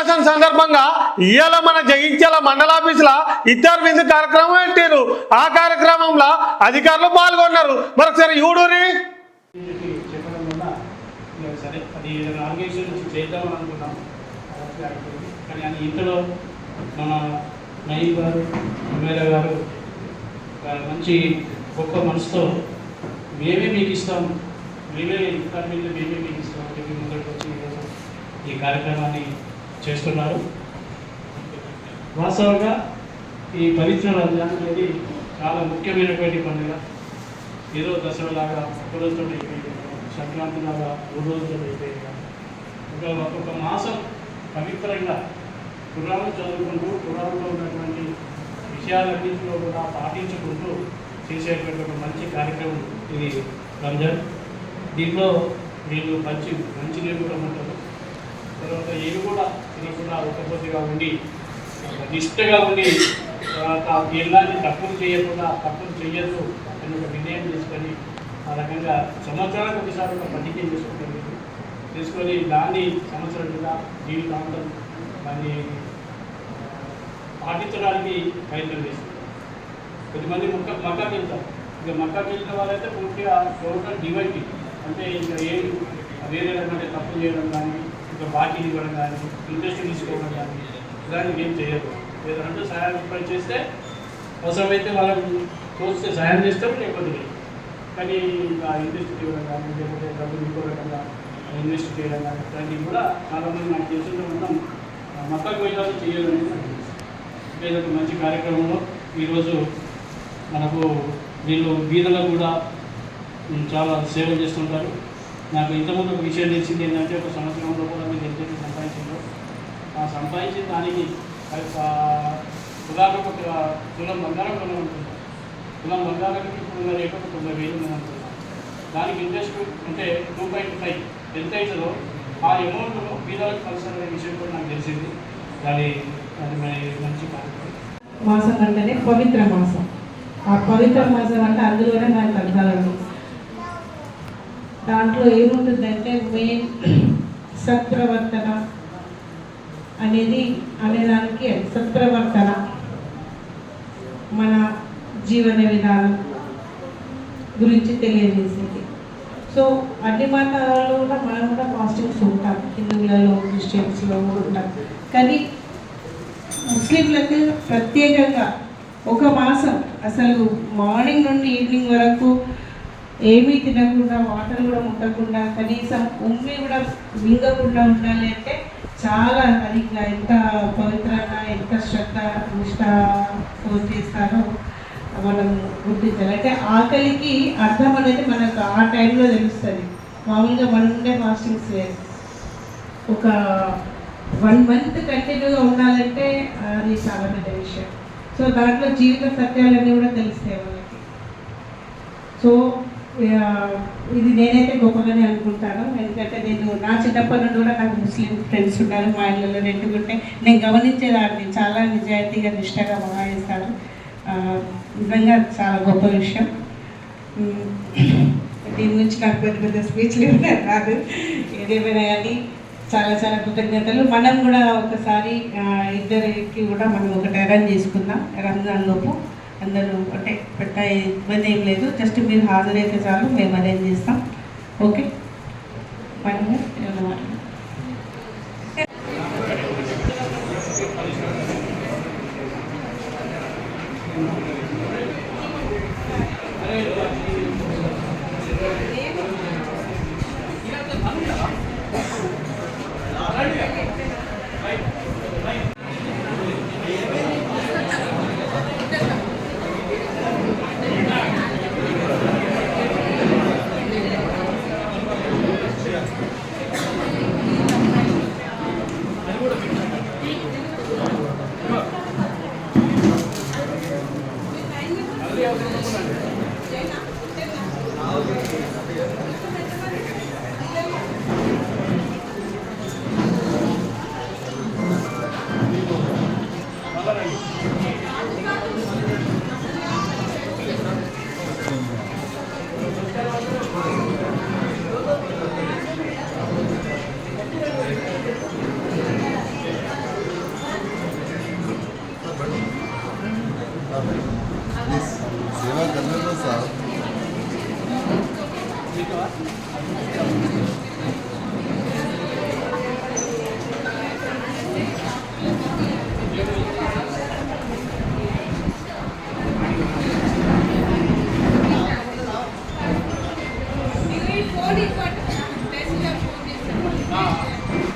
మాసం సందర్భంగా ఇవాళ మన జగిత్యాల మండలాఫీసుల ఇద్దరు విందు కార్యక్రమం పెట్టారు ఆ కార్యక్రమంలో అధికారులు పాల్గొన్నారు. మరొకసారి యూడూరి సరే అది ఆర్గనైజేషన్ నుంచి చేద్దామని అనుకున్నాం కానీ అది ఇంతలో మన నయీం గారు ఎమ్మెల్యే గారు మంచి గొప్ప మనసుతో మేమే మీకు ఇస్తాం మేమే ఇన్ఫార్మేషన్ మేమే మీకు ఇస్తాం అని చెప్పి ముందరికి వచ్చి ఈ కార్యక్రమాన్ని చేస్తున్నారు. వాస్తవంగా ఈ పవిత్ర రంజాన్ అనేది చాలా ముఖ్యమైనటువంటి పండుగ. ఏదో దసరాలాగా ఒక రోజుతో అయిపోయింది సంక్రాంతి లాగా మూడు రోజులతో అయిపోయింది ఒక ఒక మాసం పవిత్రంగా పురాణం చదువుకుంటూ పురాణంలో ఉన్నటువంటి విషయాలన్నింటిలో కూడా పాటించుకుంటూ చేసేటువంటి ఒక మంచి కార్యక్రమం ఇది రంజాన్. దీంట్లో వీళ్ళు మంచి మంచి నీళ్ళు కూడా తర్వాత వీళ్ళు కూడా తినకుండా ఒక్కొక్కటిగా ఉండి నిష్టగా ఉండి తర్వాత ఎలాంటి తప్పులు చేయకుండా తప్పులు చేయొద్దు అని ఒక నిర్ణయం తీసుకొని ఆ రకంగా సంవత్సరానికి ఒకసారి ఒక పట్టిక చేసుకుంటారు తీసుకొని దాన్ని సంవత్సరం మీద జీవితాంతం దాన్ని పాటించడానికి ప్రయత్నం చేస్తారు కొద్దిమంది మొక్క మక్కాకి వెళ్తారు ఇక మక్కాకి వెళ్ళిన వాళ్ళైతే పూర్తిగా టోటల్ డివైడ్ అంటే ఇంకా ఏం వేరే రకమైన తప్పు చేయడం కానీ బాకీ ఇవ్వడం కానీ ఇంట్రెస్ట్ తీసుకోవడం కానీ ఇలాంటివి ఏం చేయరు. ఏదంటే సహాయం ఇప్పుడు చేస్తే అవసరమైతే వాళ్ళకి తోస్తే సహాయం చేస్తాం లేకపోతే కానీ ఇంకా ఇంట్రెస్ట్ ఇవ్వడం కానీ లేకపోతే డబ్బులు ఇంకో రకంగా ఇన్వెస్ట్ చేయడం కానీ ఇట్లాంటివి కూడా చాలామంది నాకు తెలిసిన మొత్తం మక్కకు చేయాలని నాకు ఒక మంచి కార్యక్రమంలో ఈరోజు మనకు వీళ్ళు బీదలకు కూడా చాలా సేవ చేస్తుంటారు. నాకు ఇంతకుముందు ఒక విషయం తెలిసింది ఏంటంటే ఒక సంవత్సరంలో కూడా మీరు ఎంతైతే సంపాదించిందో ఆ సంపాదించిన దానికి ఆ ఒక తులం బంగారం కొనుక్కుంటున్నాం తులం బంగారానికి ఇప్పుడున్న రేటు ఒక తొంభై వేలు ఉంది దానికి ఇంట్రెస్ట్ అంటే టూ పాయింట్ ఫైవ్ ఎంత అవుతుందో ఆ అమౌంట్ను బీదలకు కలిసిన విషయం కూడా నాకు తెలిసింది. దాని అది మరి మంచి మాసం అంటేనే పవిత్ర మాసం. ఆ పవిత్ర మాసం అంటే అందులోనే నాకు అర్థాలు దాంట్లో ఏముంటుందంటే మెయిన్ సత్ప్రవర్తన అనేది అనేదానికి సత్ప్రవర్తన మన జీవన విధానం గురించి తెలియజేసింది. సో అన్ని మతాలలో కూడా మనం కూడా పాజిటివ్స్ ఉంటాం. హిందువులలో క్రిస్టియన్స్లో ఉంటాం. కానీ ముస్లింలకు ప్రత్యేకంగా ఒక మాసం అసలు మార్నింగ్ నుండి ఈవినింగ్ వరకు ఏమీ తినకుండా వాటర్ కూడా ముట్టకుండా కనీసం ఉమ్మి కూడా మింగకుండా ఉండాలి అంటే చాలా అది ఎంత పవిత్రంగా ఎంత శ్రద్ధ నిష్ట చేస్తారో మనం గుర్తించాలి. అంటే ఆకలికి అర్థం అనేది మనకు ఆ టైంలో తెలుస్తుంది. మామూలుగా మనం ఉండే ఫాస్టింగ్స్ లేదు ఒక వన్ మంత్ కంటిన్యూగా ఉండాలంటే అది చాలా పెద్ద విషయం. సో దాంట్లో జీవిత సత్యాలన్నీ కూడా తెలుస్తాయి వాళ్ళకి. సో ఇది నేనైతే గొప్పగానే అనుకుంటాను. ఎందుకంటే నేను నా చిన్నప్పటి నుండి కూడా నాకు ముస్లిం ఫ్రెండ్స్ ఉన్నారు మా ఇళ్ళలో రెండుకుంటే నేను గమనించేదాన్ని. చాలా నిజాయితీగా నిష్టగా భావిస్తాను నిజంగా చాలా గొప్ప విషయం. దీని గురించి నాకు పెద్ద పెద్ద స్పీచ్లు ఉన్నాయి కాదు ఏదేమైనా కానీ చాలా చాలా కృతజ్ఞతలు. మనం కూడా ఒకసారి ఇద్దరికి కూడా మనం ఒకటి అరేంజ్ చేసుకుందాం. రంజాన్ లోపు. అందరూ అంటే పెద్ద ఇబ్బంది ఏం లేదు. జస్ట్ మీరు హాజరైతే చాలు మేము అరేంజ్ చేస్తాం. ఓకే మనము सेवा करने का साहब